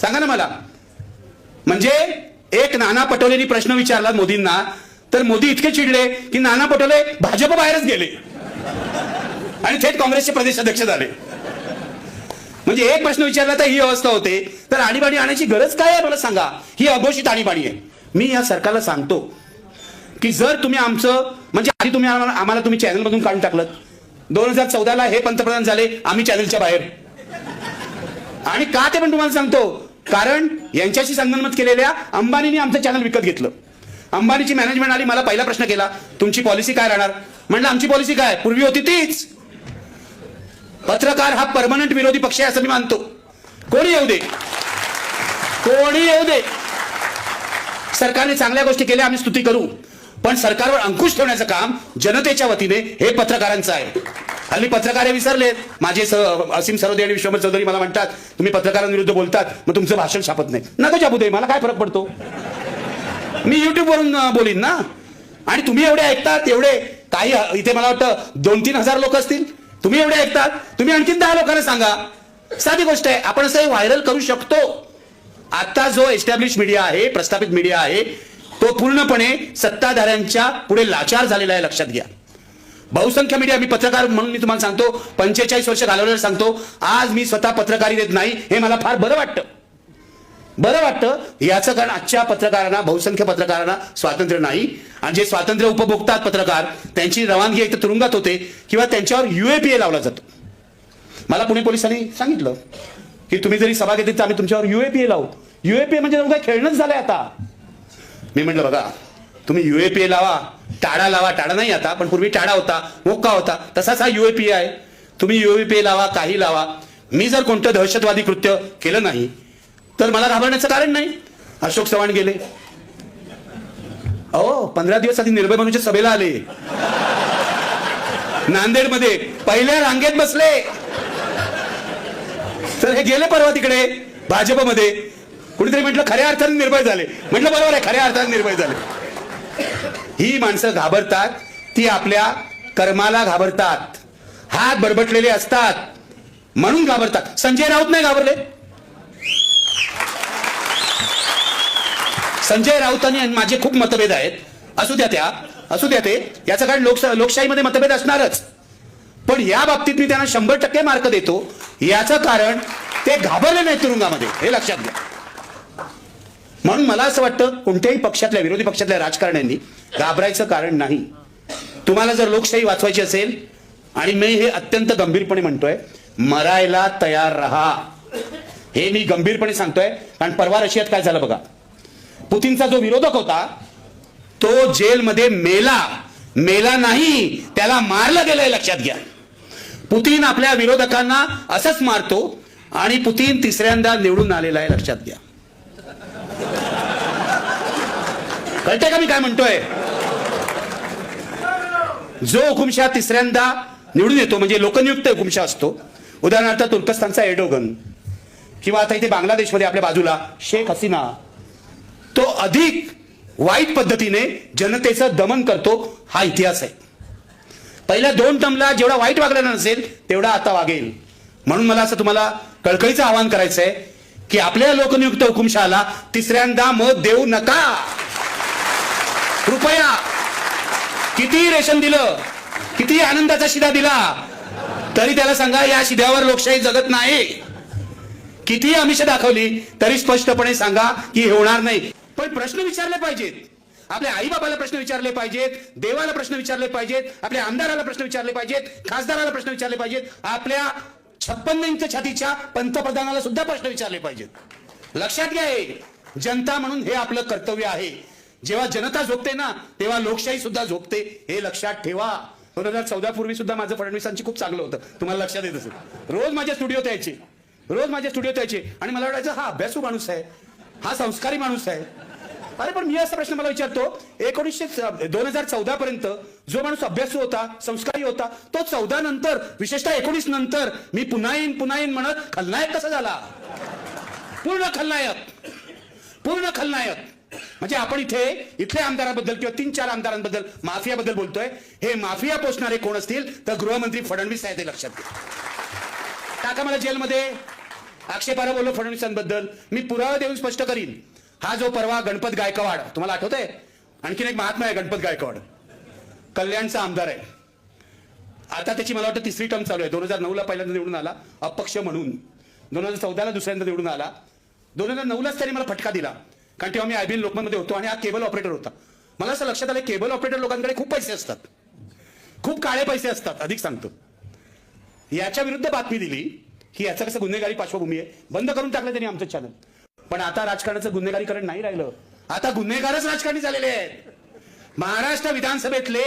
सांगा ना मला. म्हणजे एक नाना पटोलेनी प्रश्न विचारला मोदींना तर मोदी इतके चिडले की नाना पटोले भाजप बाहेरच गेले. आणि थेट काँग्रेसचे प्रदेश अध्यक्ष झाले. म्हणजे एक प्रश्न विचारला तर ही अवस्था होते. तर आणीबाणी आणायची गरज काय आहे मला सांगा. ही अघोषित आणीबाणी आहे. मी या सरकारला सांगतो की जर तुम्ही आमचं म्हणजे आधी तुम्ही आम्हाला तुम्ही तुम्ही चॅनलमधून काढून टाकलं. दोन हजार चौदाला हे पंतप्रधान झाले आम्ही चॅनलच्या बाहेर. आणि का ते पण तुम्हाला सांगतो. कारण यांच्याशी संगनमत केलेल्या अंबानीने आमचं चॅनल विकत घेतलं. अंबानीची मॅनेजमेंट आली मला पहिला प्रश्न केला तुमची पॉलिसी काय राहणार? म्हणलं आमची पॉलिसी काय? पूर्वी होती तीच. पत्रकार हा परमनंट विरोधी पक्ष आहे असं मी मानतो. कोणी येऊ दे? कोणी येऊ दे? सरकारने चांगल्या गोष्टी केल्या आम्ही स्तुती करू. पण सरकारवर अंकुश ठेवण्याचं काम जनतेच्या वतीने हे पत्रकारांचं आहे. हल्ली पत्रकार विसरलेत माझे असीम सरोदे आणि विश्वमत चौधरी मला म्हणतात तुम्ही पत्रकारांविरुद्ध बोलतात मग तुमचं भाषण छापत नाही. नको छापू दे मला काय फरक पडतो? मी युट्यूब वरून बोलीन ना. आणि तुम्ही एवढे ऐकतात एवढे काही इथे मला वाटतं दोन तीन हजार लोक असतील. तुम्ही एवढे ऐकतात तुम्ही आणखीन दहा लोकांना सांगा. साधी गोष्ट आहे आपण असं व्हायरल करू शकतो. आता जो एस्टॅब्लिश मीडिया आहे प्रस्थापित मीडिया आहे तो पूर्णपणे सत्ताधाऱ्यांच्या पुढे लाचार झालेला आहे लक्षात घ्या. बहुसंख्य मीडिया मी पत्रकार म्हणून मी तुम्हाला सांगतो पंचेचाळीस वर्ष घालवलेलं सांगतो आज मी स्वतः पत्रकारी देत नाही हे मला फार बरं वाटतं. बरं वाटतं याचं कारण आजच्या पत्रकारांना बहुसंख्य पत्रकारांना स्वातंत्र्य नाही. आणि जे स्वातंत्र्य उपभोगतात पत्रकार त्यांची रवानगी एक तर तुरुंगात होते किंवा त्यांच्यावर युएपीए लावला जातो. मला पुणे पोलिसांनी सांगितलं की तुम्ही जरी सभा घेतली तर आम्ही तुमच्यावर युएपीए लावू. युएपीए म्हणजे काय खेळणंच झालंय आता. मी म्हटलं बघा तुम्ही युएपीए लावा टाळा लावा. टाळा नाही आता पण पूर्वी टाळा होता मोक्का होता. तसाच हा युएपी आहे. तुम्ही युएपी लावा काही लावा. मी जर कोणतं दहशतवादी कृत्य केलं नाही तर मला घाबरण्याचं कारण नाही. अशोक चव्हाण गेले. अहो पंधरा दिवस आधी निर्भय मनूच्या सभेला आले. नांदेडमध्ये पहिल्या रांगेत बसले. तर हे गेले परवा तिकडे भाजपमध्ये. कुणीतरी म्हटलं खऱ्या अर्थाने निर्भय झाले. म्हटलं बरोबर आहे खऱ्या अर्थाने निर्भय झाले. ही माणसं घाबरतात ती आपल्या कर्माला घाबरतात. हात बडबटलेले असतात म्हणून घाबरतात. संजय राऊत नाही घाबरले? संजय राऊतांनी आणि माझे खूप मतभेद आहेत. असू द्या त्या असू द्या ते. याचं कारण लोकशा लोकशाहीमध्ये मतभेद असणारच. पण या बाबतीत मी त्यांना शंभर टक्के मार्क देतो. याचं कारण ते घाबरले नाही तुरुंगामध्ये. हे लक्षात घ्या. म्हणून मला असं वाटतं कोणत्याही पक्षातल्या विरोधी पक्षातल्या राजकारण्यांनी घाबरायचं कारण नाही. तुम्हाला जर लोकशाही वाचवायची असेल आणि मी हे अत्यंत गंभीरपणे म्हणतोय मरायला तयार राहा. हे मी गंभीरपणे सांगतोय कारण परवा रशियात काय झालं बघा. पुतीनचा जो विरोधक होता तो जेलमध्ये मेला. मेला नाही त्याला मारलं गेलंय लक्षात घ्या. पुतीन आपल्या विरोधकांना असंच मारतो आणि पुतीन तिसऱ्यांदा निवडून आलेला आहे लक्षात घ्या. कळतंय का मी काय म्हणतोय? जो हुकुमशहा तिसऱ्यांदा निवडून येतो म्हणजे लोकनियुक्त हुकुमशहा असतो. उदाहरणार्थ तुर्कस्तानचा एडोगन किंवा आता इथे बांगलादेशमध्ये आपल्या बाजूला शेख हसीना. तो अधिक वाईट पद्धतीने जनतेचं दमन करतो हा इतिहास आहे. पहिल्या दोन टमला जेवढा वाईट वागलेला नसेल तेवढा आता वागेल. म्हणून मला असं तुम्हाला कळकळीचं आवाहन करायचं आहे की आपल्या लोकनियुक्त हुकुमशहाला तिसऱ्यांदा मत देऊ नका. कृपया किती रेशन दिलं किती आनंदाचा शिधा दिला तरी त्याला सांगा या शिध्यावर लोकशाही जगत नाही. किती आमिष दाखवली तरी स्पष्टपणे सांगा की हे होणार नाही. पण प्रश्न विचारले पाहिजेत. आपल्या आई बाबाला प्रश्न विचारले पाहिजेत देवाला प्रश्न विचारले पाहिजेत आपल्या आमदाराला प्रश्न विचारले पाहिजेत खासदाराला प्रश्न विचारले पाहिजेत आपल्या छप्पन्न इंच छातीच्या पंतप्रधानाला सुद्धा प्रश्न विचारले पाहिजेत. लक्षात घ्या जनता म्हणून हे आपलं कर्तव्य आहे. जेव्हा जनता झोपते ना तेव्हा लोकशाही सुद्धा झोपते. हे लक्षात ठेवा. दोन हजार चौदा पूर्वी सुद्धा माझं फडणवीसांची खूप चांगलं होतं. तुम्हाला लक्षात येत असेल. रोज माझ्या स्टुडिओत यायचे. रोज माझ्या स्टुडिओत यायचे. आणि मला वाटायचं हा अभ्यासू माणूस आहे. हा संस्कारी माणूस आहे. अरे पण मी असा प्रश्न मला विचारतो. एकोणीसशे दोन हजार चौदा पर्यंत जो माणूस अभ्यासू होता संस्कारी होता तो चौदा नंतर विशेषतः एकोणीस नंतर मी पुन्हा येईन पुन्हा येईन म्हणत खलनायक कसा झाला? पूर्ण खलनायक. पूर्ण खलनायक. म्हणजे आपण इथे इथल्या आमदाराबद्दल किंवा तीन चार आमदारांबद्दल माफियाबद्दल बोलतोय. हे माफिया पोचणारे कोण असतील? तर गृहमंत्री फडणवीस साहेब हे लक्षात घ्या. टाका मला जेलमध्ये आक्षेपारा बोललो फडणवीसांबद्दल. मी पुरावा देऊन स्पष्ट करीन. हा जो परवा गणपत गायकवाड तुम्हाला आठवत आहे आणखीन एक महात्मा आहे गणपत गायकवाड. कल्याणचा आमदार आहे. आता त्याची मला वाटतं तिसरी टर्म चालू आहे. दोन हजार नऊला पहिल्यांदा निवडून आला. अपक्ष म्हणून. दोन हजार चौदाला दुसऱ्यांदा निवडून आला. दोन हजार नऊलाच त्यांनी मला फटका दिला. कारण तेव्हा मी आयबीएन लोकमतमध्ये होतो आणि हा केबल ऑपरेटर होता. मला असं लक्षात आलं केबल ऑपरेटर लोकांकडे खूप पैसे असतात. खूप काळे पैसे असतात अधिक सांगतो. याच्या विरुद्ध बातमी दिली की याचं कसं गुन्हेगारी पार्श्वभूमी आहे. बंद करून टाकलं त्यांनी आमचं चॅनल पण आता राजकारणाचं गुन्हेगारीकरण नाही राहिलं. आता गुन्हेगारच राजकारणी झालेले आहेत. महाराष्ट्र विधानसभेतले